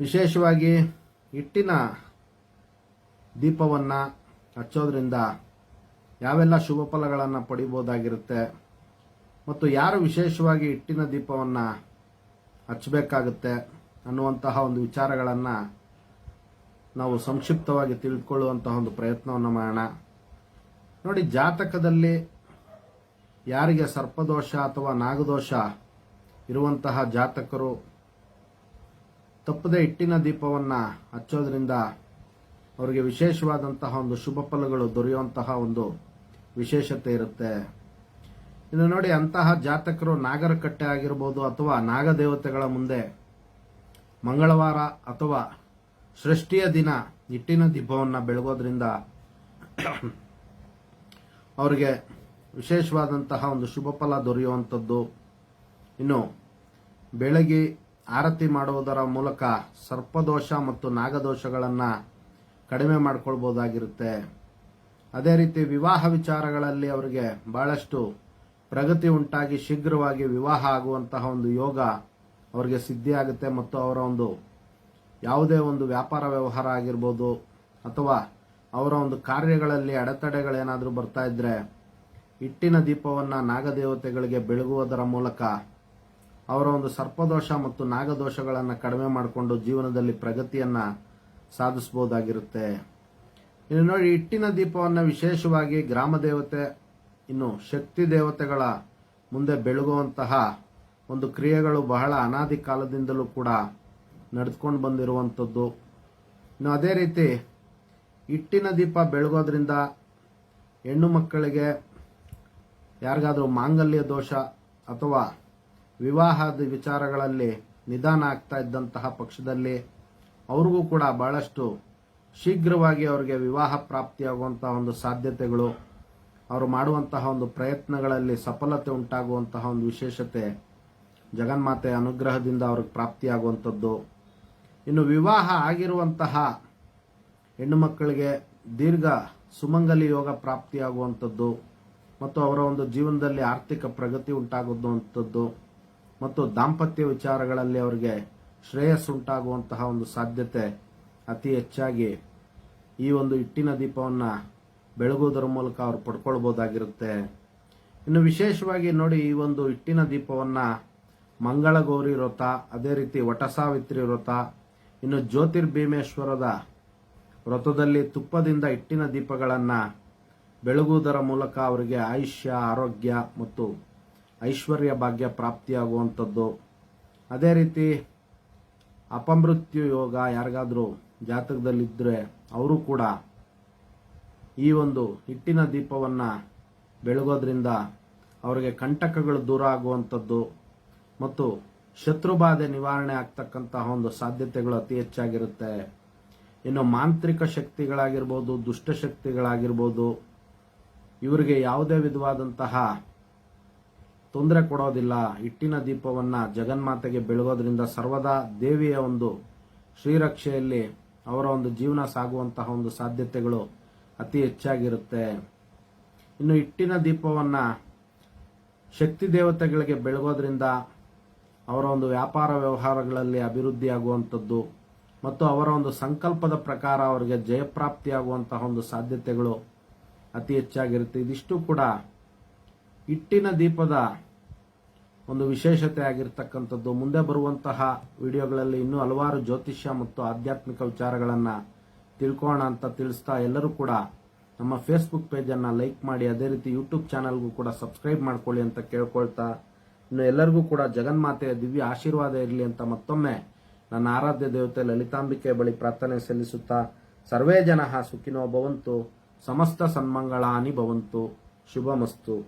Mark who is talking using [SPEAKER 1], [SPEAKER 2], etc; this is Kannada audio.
[SPEAKER 1] ವಿಶೇಷವಾಗಿ ಹಿಟ್ಟಿನ ದೀಪವನ್ನು ಹಚ್ಚೋದ್ರಿಂದ ಯಾವೆಲ್ಲ ಶುಭ ಫಲಗಳನ್ನು ಪಡಿಬೋದಾಗಿರುತ್ತೆ ಮತ್ತು ಯಾರು ವಿಶೇಷವಾಗಿ ಹಿಟ್ಟಿನ ದೀಪವನ್ನು ಹಚ್ಚಬೇಕಾಗುತ್ತೆ ಅನ್ನುವಂತಹ ಒಂದು ವಿಚಾರಗಳನ್ನು ನಾವು ಸಂಕ್ಷಿಪ್ತವಾಗಿ ತಿಳಿದುಕೊಳ್ಳುವಂತಹ ಒಂದು ಪ್ರಯತ್ನವನ್ನು ಮಾಡೋಣ. ನೋಡಿ, ಜಾತಕದಲ್ಲಿ ಯಾರಿಗೆ ಸರ್ಪದೋಷ ಅಥವಾ ನಾಗದೋಷ ಇರುವಂತಹ ಜಾತಕರು ತಪ್ಪದೆ ಹಿಟ್ಟಿನ ದೀಪವನ್ನು ಹಚ್ಚೋದ್ರಿಂದ ಅವರಿಗೆ ವಿಶೇಷವಾದಂತಹ ಒಂದು ಶುಭ ಫಲಗಳು ದೊರೆಯುವಂತಹ ಒಂದು ವಿಶೇಷತೆ ಇರುತ್ತೆ. ಇನ್ನು ನೋಡಿ, ಅಂತಹ ಜಾತಕರು ನಾಗರಕಟ್ಟೆ ಆಗಿರ್ಬೋದು ಅಥವಾ ನಾಗದೇವತೆಗಳ ಮುಂದೆ ಮಂಗಳವಾರ ಅಥವಾ ಸೃಷ್ಟಿಯ ದಿನ ಹಿಟ್ಟಿನ ದೀಪವನ್ನು ಬೆಳಗೋದ್ರಿಂದ ಅವರಿಗೆ ವಿಶೇಷವಾದಂತಹ ಒಂದು ಶುಭ ಫಲ ದೊರೆಯುವಂಥದ್ದು. ಇನ್ನು ಬೆಳಗ್ಗೆ ಆರತಿ ಮಾಡುವುದರ ಮೂಲಕ ಸರ್ಪದೋಷ ಮತ್ತು ನಾಗದೋಷಗಳನ್ನು ಕಡಿಮೆ ಮಾಡಿಕೊಳ್ಬೋದಾಗಿರುತ್ತೆ. ಅದೇ ರೀತಿ ವಿವಾಹ ವಿಚಾರಗಳಲ್ಲಿ ಅವರಿಗೆ ಬಹಳಷ್ಟು ಪ್ರಗತಿ ಉಂಟಾಗಿ ಶೀಘ್ರವಾಗಿ ವಿವಾಹ ಆಗುವಂತಹ ಒಂದು ಯೋಗ ಅವರಿಗೆ ಸಿದ್ಧಿಯಾಗುತ್ತೆ ಮತ್ತು ಅವರ ಒಂದು ಯಾವುದೇ ಒಂದು ವ್ಯಾಪಾರ ವ್ಯವಹಾರ ಆಗಿರ್ಬೋದು ಅಥವಾ ಅವರ ಒಂದು ಕಾರ್ಯಗಳಲ್ಲಿ ಅಡೆತಡೆಗಳೇನಾದರೂ ಬರ್ತಾ ಇದ್ರೆ ಹಿಟ್ಟಿನ ದೀಪವನ್ನು ನಾಗದೇವತೆಗಳಿಗೆ ಬೆಳಗುವುದರ ಮೂಲಕ ಅವರ ಒಂದು ಸರ್ಪದೋಷ ಮತ್ತು ನಾಗದೋಷಗಳನ್ನು ಕಡಿಮೆ ಮಾಡಿಕೊಂಡು ಜೀವನದಲ್ಲಿ ಪ್ರಗತಿಯನ್ನು ಸಾಧಿಸಬಹುದಾಗಿರುತ್ತೆ. ಇನ್ನು ನೋಡಿ, ಹಿಟ್ಟಿನ ದೀಪವನ್ನು ವಿಶೇಷವಾಗಿ ಗ್ರಾಮ ದೇವತೆ, ಇನ್ನು ಶಕ್ತಿ ದೇವತೆಗಳ ಮುಂದೆ ಬೆಳಗುವಂತಹ ಒಂದು ಕ್ರಿಯೆಗಳು ಬಹಳ ಅನಾದಿ ಕಾಲದಿಂದಲೂ ಕೂಡ ನಡೆದುಕೊಂಡು ಬಂದಿರುವಂಥದ್ದು. ಇನ್ನು ಅದೇ ರೀತಿ ಹಿಟ್ಟಿನ ದೀಪ ಬೆಳಗೋದ್ರಿಂದ ಹೆಣ್ಣು ಮಕ್ಕಳಿಗೆ ಯಾರಿಗಾದರೂ ಮಾಂಗಲ್ಯ ದೋಷ ಅಥವಾ ವಿವಾಹದ ವಿಚಾರಗಳಲ್ಲಿ ನಿಧಾನ ಆಗ್ತಾ ಇದ್ದಂತಹ ಪಕ್ಷದಲ್ಲಿ ಅವ್ರಿಗೂ ಕೂಡ ಬಹಳಷ್ಟು ಶೀಘ್ರವಾಗಿ ಅವರಿಗೆ ವಿವಾಹ ಪ್ರಾಪ್ತಿಯಾಗುವಂತಹ ಒಂದು ಸಾಧ್ಯತೆಗಳು, ಅವರು ಮಾಡುವಂತಹ ಒಂದು ಪ್ರಯತ್ನಗಳಲ್ಲಿ ಸಫಲತೆ ಉಂಟಾಗುವಂತಹ ಒಂದು ವಿಶೇಷತೆ ಜಗನ್ಮಾತೆ ಅನುಗ್ರಹದಿಂದ ಅವ್ರಿಗೆ ಪ್ರಾಪ್ತಿಯಾಗುವಂಥದ್ದು. ಇನ್ನು ವಿವಾಹ ಆಗಿರುವಂತಹ ಹೆಣ್ಣು ಮಕ್ಕಳಿಗೆ ದೀರ್ಘ ಸುಮಂಗಲಿ ಯೋಗ ಪ್ರಾಪ್ತಿಯಾಗುವಂಥದ್ದು ಮತ್ತು ಅವರ ಒಂದು ಜೀವನದಲ್ಲಿ ಆರ್ಥಿಕ ಪ್ರಗತಿ ಉಂಟಾಗುವಂಥದ್ದು. ಮತ್ತು ದಾಂಪತ್ಯ ವಿಚಾರಗಳಲ್ಲಿ ಅವರಿಗೆ ಶ್ರೇಯಸ್ಸುಂಟಾಗುವಂತಹ ಒಂದು ಸಾಧ್ಯತೆ ಅತಿ ಹೆಚ್ಚಾಗಿ ಈ ಒಂದು ಇಟ್ಟಿನ ದೀಪವನ್ನು ಬೆಳಗುವುದರ ಮೂಲಕ ಅವರು ಪಡ್ಕೊಳ್ಬೋದಾಗಿರುತ್ತೆ. ಇನ್ನು ವಿಶೇಷವಾಗಿ ನೋಡಿ ಈ ಒಂದು ಇಟ್ಟಿನ ದೀಪವನ್ನು ಮಂಗಳಗೌರಿ ವ್ರತ, ಅದೇ ರೀತಿ ವಟಸಾವಿತ್ರಿ ವ್ರತ, ಇನ್ನು ಜ್ಯೋತಿರ್ಭೀಮೇಶ್ವರದ ವ್ರತದಲ್ಲಿ ತುಪ್ಪದಿಂದ ಇಟ್ಟಿನ ದೀಪಗಳನ್ನು ಬೆಳಗುವುದರ ಮೂಲಕ ಅವರಿಗೆ ಆಯುಷ್ಯ, ಆರೋಗ್ಯ ಮತ್ತು ಐಶ್ವರ್ಯ ಭಾಗ್ಯ ಪ್ರಾಪ್ತಿಯಾಗುವಂಥದ್ದು. ಅದೇ ರೀತಿ ಅಪಮೃತ್ಯು ಯೋಗ ಯಾರಿಗಾದರೂ ಜಾತಕದಲ್ಲಿದ್ದರೆ ಅವರು ಕೂಡ ಈ ಒಂದು ಹಿಟ್ಟಿನ ದೀಪವನ್ನು ಬೆಳಗೋದ್ರಿಂದ ಅವರಿಗೆ ಕಂಟಕಗಳು ದೂರ ಆಗುವಂಥದ್ದು ಮತ್ತು ಶತ್ರುಬಾಧೆ ನಿವಾರಣೆ ಆಗ್ತಕ್ಕಂತಹ ಒಂದು ಸಾಧ್ಯತೆಗಳು ಅತಿ ಹೆಚ್ಚಾಗಿರುತ್ತೆ. ಇನ್ನು ಮಾಂತ್ರಿಕ ಶಕ್ತಿಗಳಾಗಿರ್ಬೋದು ದುಷ್ಟಶಕ್ತಿಗಳಾಗಿರ್ಬೋದು ಇವರಿಗೆ ಯಾವುದೇ ವಿಧವಾದಂತಹ ತೊಂದರೆ ಕೊಡೋದಿಲ್ಲ. ಹಿಟ್ಟಿನ ದೀಪವನ್ನು ಜಗನ್ಮಾತೆಗೆ ಬೆಳಗೋದ್ರಿಂದ ಸರ್ವದಾ ದೇವಿಯ ಒಂದು ಶ್ರೀರಕ್ಷೆಯಲ್ಲಿ ಅವರ ಒಂದು ಜೀವನ ಸಾಗುವಂತಹ ಒಂದು ಸಾಧ್ಯತೆಗಳು ಅತಿ ಹೆಚ್ಚಾಗಿರುತ್ತೆ. ಇನ್ನು ಹಿಟ್ಟಿನ ದೀಪವನ್ನು ಶಕ್ತಿ ದೇವತೆಗಳಿಗೆ ಬೆಳಗೋದ್ರಿಂದ ಅವರ ಒಂದು ವ್ಯಾಪಾರ ವ್ಯವಹಾರಗಳಲ್ಲಿ ಅಭಿವೃದ್ಧಿ ಆಗುವಂಥದ್ದು ಮತ್ತು ಅವರ ಒಂದು ಸಂಕಲ್ಪದ ಪ್ರಕಾರ ಅವರಿಗೆ ಜಯಪ್ರಾಪ್ತಿಯಾಗುವಂತಹ ಒಂದು ಸಾಧ್ಯತೆಗಳು ಅತಿ ಹೆಚ್ಚಾಗಿರುತ್ತೆ. ಇದಿಷ್ಟು ಕೂಡ ಹಿಟ್ಟಿನ ದೀಪದ ಒಂದು ವಿಶೇಷತೆ ಆಗಿರ್ತಕ್ಕಂಥದ್ದು. ಮುಂದೆ ಬರುವಂತಹ ವಿಡಿಯೋಗಳಲ್ಲಿ ಇನ್ನೂ ಹಲವಾರು ಜ್ಯೋತಿಷ್ಯ ಮತ್ತು ಆಧ್ಯಾತ್ಮಿಕ ವಿಚಾರಗಳನ್ನು ತಿಳ್ಕೋಣ ಅಂತ ತಿಳಿಸ್ತಾ ಎಲ್ಲರೂ ಕೂಡ ನಮ್ಮ ಫೇಸ್ಬುಕ್ ಪೇಜನ್ನು ಲೈಕ್ ಮಾಡಿ, ಅದೇ ರೀತಿ ಯೂಟ್ಯೂಬ್ ಚಾನಲ್ಗೂ ಕೂಡ ಸಬ್ಸ್ಕ್ರೈಬ್ ಮಾಡ್ಕೊಳ್ಳಿ ಅಂತ ಕೇಳ್ಕೊಳ್ತಾ, ಇನ್ನು ಎಲ್ಲರಿಗೂ ಕೂಡ ಜಗನ್ಮಾತೆಯ ದಿವ್ಯ ಆಶೀರ್ವಾದ ಇರಲಿ ಅಂತ ಮತ್ತೊಮ್ಮೆ ನನ್ನ ಆರಾಧ್ಯ ದೇವತೆ ಲಲಿತಾಂಬಿಕೆ ಬಳಿ ಪ್ರಾರ್ಥನೆ ಸಲ್ಲಿಸುತ್ತಾ, ಸರ್ವೇ ಜನ ಸುಖಿನೋ ಭವಂತು, ಸಮಸ್ತ ಸನ್ಮಂಗಳಾನಿ ಭವಂತು, ಶುಭಮಸ್ತು.